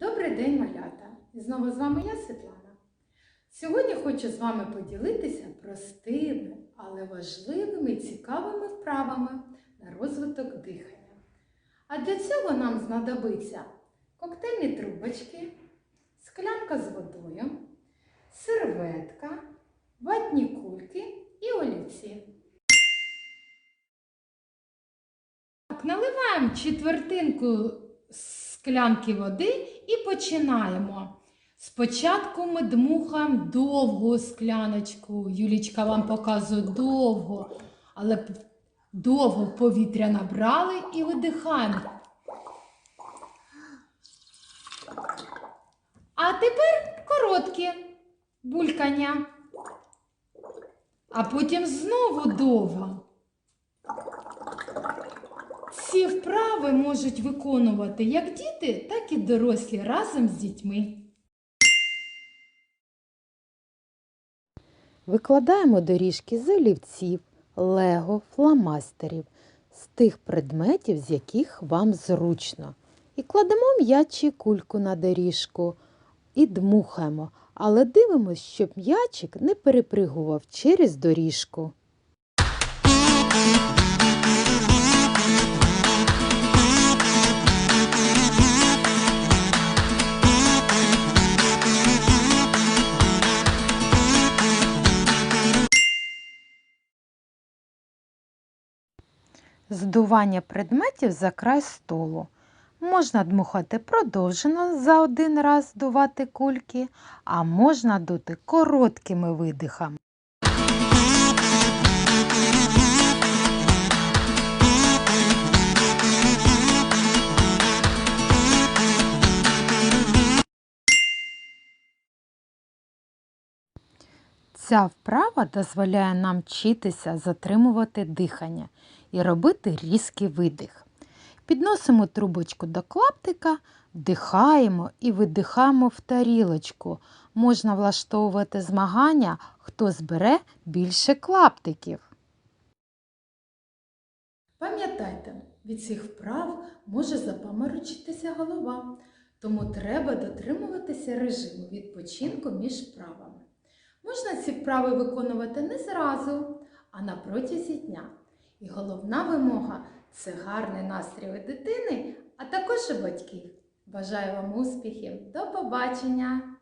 Добрий день, малята! Знову з вами я, Світлана. Сьогодні хочу з вами поділитися простими, але важливими і цікавими вправами на розвиток дихання. А для цього нам знадобиться коктейльні трубочки, склянка з водою, серветка, ватні кульки і олівці. Так, наливаємо четвертинку склянки води і починаємо. Спочатку ми дмухаємо довгу скляночку. Юлічка вам показує довго, але довго повітря набрали і видихаємо. А тепер коротке булькання. А потім знову довго. Ці вправи можуть виконувати як діти, так і дорослі разом з дітьми. Викладаємо доріжки з олівців, лего, фломастерів, з тих предметів, з яких вам зручно. І кладемо м'яч і кульку на доріжку і дмухаємо, але дивимось, щоб м'ячик не перепригував через доріжку. Здування предметів за край столу. Можна дмухати продовжено за один раз здувати кульки, а можна дути короткими видихами. Ця вправа дозволяє нам вчитися затримувати дихання і робити різкий видих. Підносимо трубочку до клаптика, вдихаємо і видихаємо в тарілочку. Можна влаштовувати змагання, хто збере більше клаптиків. Пам'ятайте, від цих вправ може запаморочитися голова, тому треба дотримуватися режиму відпочинку між вправами. Можна ці вправи виконувати не зразу, а на протязі дня. І головна вимога це гарний настрій у дитини, а також і батьків. Бажаю вам успіхів! До побачення!